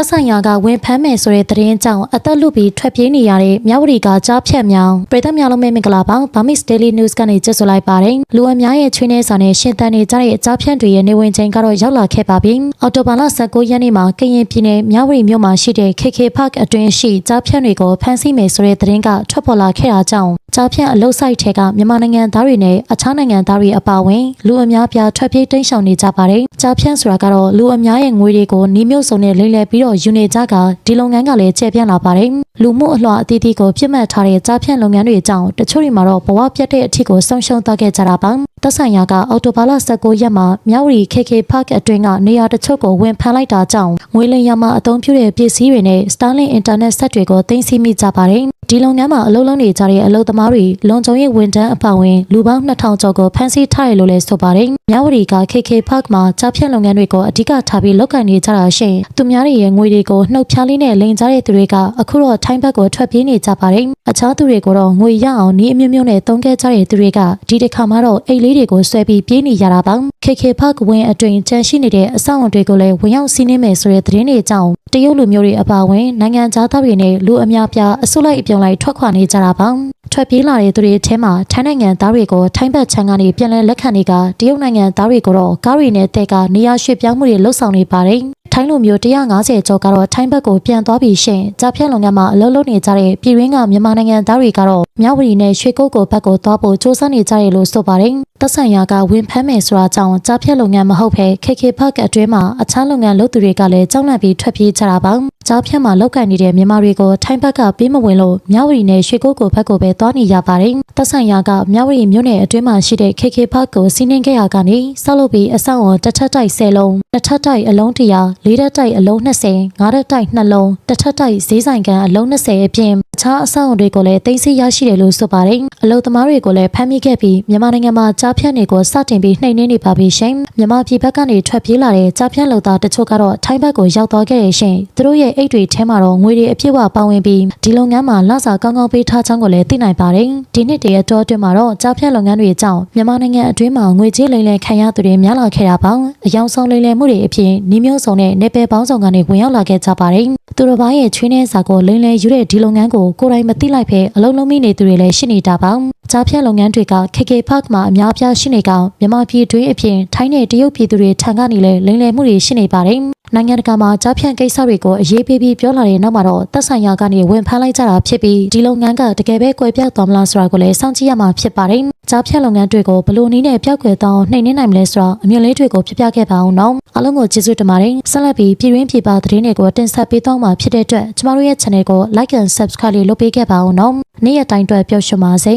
တပ်ဆိုင်ရာကဝင်ဖမ်းမယ်ဆိုတဲ့သတင်းကြောင့်အသက်လွတ်ပြီးထွက်ပြေးနေရတဲ့မြဝတီကကြားဖြတ်မြောင်ပြည်သက်များလုံးမဲမင်္ဂလာပါဘာမစ် Daily News ကနေကြည့်ဆိုလိုက်ပါတယ်လူအများရဲ့ချွေးနှဲစာနဲ့ရှင်သန်နေကြတဲ့အကြားဖြတ်တွေရဲ့နေဝင်ချိန်ကတော့ရောက်လာခဲ့ပါပြီအော်တိုဘာလ19ရက်နေ့မှာကရင်ပြည်နယ်မြဝတီမြို့မှာရှိတဲ့ KK Park အတွင်းရှိကြားဖြတ်တွေကိုဖမ်းဆီးမယ်ဆိုတဲ့သတင်းကထွက်ပေါ်လာခဲ့တာကြောင့်ကြားဖြတ်အလုတ်ဆိုင်ထဲကမြန်မာနိုင်ငံသားတွေနဲ့အခြားနိုင်ငံသားတွေအပါအဝင်လူအများပြားထွက်ပြေးတိမ်းရှောင်နေကြပါတယ်ကြားဖြတ်ဆိုတာကတော့လူအများရဲ့ငွေတွေကိုနှီးမျိုးစုံနဲ့လိမ့်လည်ပြီးတော့ယူနေကြကဒီလုပ်ငန်းကလည်းကျေပြန့်လာပါတယ်လူမှုအလှအသီးသီးကိုပြစ်မှတ်ထားတဲ့ကြားဖြတ်လုပ်ငန်းတွေကြောင့်တချို့တွေမှာတော့ဘဝပြတ်တဲ့အထစ်ကိုဆုံးရှုံးသွားခဲ့ကြတာပါသက်ဆိုင်ရာကအော်တိုဘာလ19ရက်မှာမြဝတီ KK Park အတွင်းကနေရာတချို့ကိုဝင်ဖမ်းလိုက်တာကြောင့်ငွေလိမ်ရမှာအသုံးပြုတဲ့ပစ္စည်းတွေနဲ့ Starlink Internet ဆက်တွေကိုသိမ်းဆည်းမိကြပါတယ် ဒီလုပ်ငန်းမှာအလုပ်လုပ်နေကြတဲ့အလုပ်သမားတွေလွန်ကျုံရေးဝန်ထမ်းအပါအဝင်လူပေါင်း2000ကျော်ကိုဖမ်းဆီးထားတယ်လို့လည်းဆိုပါတယ်။မြဝတီက KK Park မှာကြားဖြတ်လုပ်ငန်းတွေကိုအဓိကထားပြီးလုပ်ကိုင်နေကြတာရှင်။သူများတွေရဲ့ငွေတွေကိုနှုတ်ဖြားလေးနဲ့လိမ်ကြတဲ့သူတွေကအခုတော့ထိုင်းဘက်ကိုထွက်ပြေးနေကြပါတယ်။အခြားသူတွေကိုတော့ငွေရအောင်နည်းအမျိုးမျိုးနဲ့တုံးခဲ့ကြတဲ့သူတွေကဒီတစ်ခါမှတော့အိတ်လေးတွေကိုဆွဲပြီးပြေးနေရတာပါ။ KK Park ဝင်အတွင်ကျန်ရှိနေတဲ့အဆောက်အအုံတွေကိုလည်းဝင်ရောက်စီးနင်းမယ်ဆိုတဲ့သတင်းတွေကြောင့် တရုတ်လူမျိုးတွေအပါအဝင်နိုင်ငံသားသားတွေနဲ့လူအများပြားအစုလိုက်အပြုံလိုက်ထွက်ခွာနေကြတာပါထွက်ပြေးလာတဲ့သူတွေထဲမှာထိုင်းနိုင်ငံသားတွေကိုထိုင်းဘက်ခြမ်းကနေပြန်လည်လက်ခံနေကတရုတ်နိုင်ငံသားတွေကိုတော့ကားတွေနဲ့တဲကနေရာရွှေ့ပြောင်းမှုတွေလှုပ်ဆောင်နေပါတယ် ထိုင်းလူမျိုး150ကျော်ကတော့ထိုင်းဘက်ကိုပြန်သွားပြီးရှင်ကြာဖြတ်လုံငန်းမှာအလုပ်လုပ်နေကြတဲ့ပြည်ရင်းကမြန်မာနိုင်ငံသားတွေကတော့မြဝတီနဲ့ရွှေကုတ်ကိုဘက်ကိုသွားဖို့စူးစမ်းနေကြတယ်လို့ဆိုပါတယ်သက်ဆိုင်ရာကဝင်ဖမ်းမယ်ဆိုတာကြောင့်ကြာဖြတ်လုပ်ငန်းမဟုတ်ဘဲ KK Park အတွင်းမှာအခြားလုပ်ငန်းလုပ်သူတွေကလည်းကြောက်လန့်ပြီးထွက်ပြေးကြတာပါကြားဖြတ်မှာလောက်ကန်နေတဲ့မြန်မာတွေကိုထိုင်းဘက်ကပေးမဝင်လို့မြဝတီနဲ့ရွှေကုတ်ကိုဘက်ကိုပဲသွားနေရပါတယ်သက်ဆိုင်ရာကမြဝတီမြို့နယ်အတွင်းမှာရှိတဲ့ KK Park ကိုစီးနှင်းခဲ့ရကနေဆောက်လုပ်ပြီးအဆောက်အုံတစ်ထပ်တိုက်10လုံး တစ်ထပ်တိုက်အလုံး100လေးထပ်တိုက်အလုံး20ငါးထပ်တိုက်2လုံးတစ်ထပ်တိုက်ဈေးဆိုင်ကန်အလုံး20အပြင် အခြားအဆောက်အုံတွေကိုလည်းသိမ်းဆည်းရရှိတယ်လို့ဆိုပါတယ်အလုပ်သမားတွေကိုလည်းဖမ်းမိခဲ့ပြီးမြန်မာနိုင်ငံမှာကြားဖြတ်နေကိုစတင်ပြီးနှိမ်နင်းနေပါပြီရှင်မြန်မာပြည်ဘက်ကနေထွက်ပြေးလာတဲ့ကြားဖြတ်လုပ်သားတချို့ကတော့ထိုင်းဘက်ကိုရောက်သွားခဲ့ရရှင်သူတို့ရဲ့အိတ်တွေထဲမှာတော့ငွေတွေအပြည့်အဝပါဝင်ပြီးဒီလုပ်ငန်းမှာလစာကောင်းကောင်းပေးထားချောင်းကိုလည်းသိနိုင်ပါတယ်ဒီနှစ်တည်းရဲ့တောအတွင်းမှာတော့ကြားဖြတ်လုပ်ငန်းတွေအကြောင်းမြန်မာနိုင်ငံအတွင်းမှာငွေကြေးလိမ်လည်ခံရသူတွေများလာခဲ့တာပါအယောင်ဆောင်လိမ်လည်မှုတွေအပြင်နှီးမျိုးစုံနဲ့နေပယ်ပေါင်းစုံကနေဝင်ရောက်လာခဲ့ကြပါတယ်သူတို့ဘာရဲ့ချွေးနှဲစာကိုလိမ်လည်ယူတဲ့ဒီလုပ်ငန်းကိုကိုယ်တိုင်မသိလိုက်ဖဲအလုံးလုံးမိနေသူတွေလည်းရှိနေတာပါ ကြားဖြတ်လုပ်ငန်းတွေက KK Park မှာအများအပြားရှိနေကောင်မြန်မာပြည်တွင်းအပြင်ထိုင်းနဲ့တရုတ်ပြည်သူတွေထံကနေလည်းလိမ်လည်မှုတွေရှိနေပါတယ်နိုင်ငံတကာမှာကြားဖြတ်ကိစ္စတွေကိုအရေးပေးပြီးပြောလာတဲ့နောက်မှာတော့သက်ဆိုင်ရာကနေဝင်ဖမ်းလိုက်ကြတာဖြစ်ပြီးဒီလုပ်ငန်းကတကယ်ပဲကွယ်ပြောက်သွားမလားဆိုတာကိုလည်းစောင့်ကြည့်ရမှာဖြစ်ပါတယ်ကြားဖြတ်လုပ်ငန်းတွေကိုဘယ်လိုနည်းနဲ့ပြောက်ကွယ်သွားအောင်နှိမ်နင်းနိုင်မလဲဆိုတာအမြင်လေးတွေကိုပြပြခဲ့ပါအောင်နော်အားလုံးကိုကျေးဇူးတင်ပါတယ်ဆက်လက်ပြီးပြည်ရင်းပြည်ပသတင်းတွေကိုတင်ဆက်ပေးသွားမှာဖြစ်တဲ့အတွက်ကျမတို့ရဲ့ channel ကို like and subscribe လေးလုပ်ပေးခဲ့ပါအောင်နော်နေ့ရက်တိုင်းအတွက်ပျော်ရွှင်ပါစေ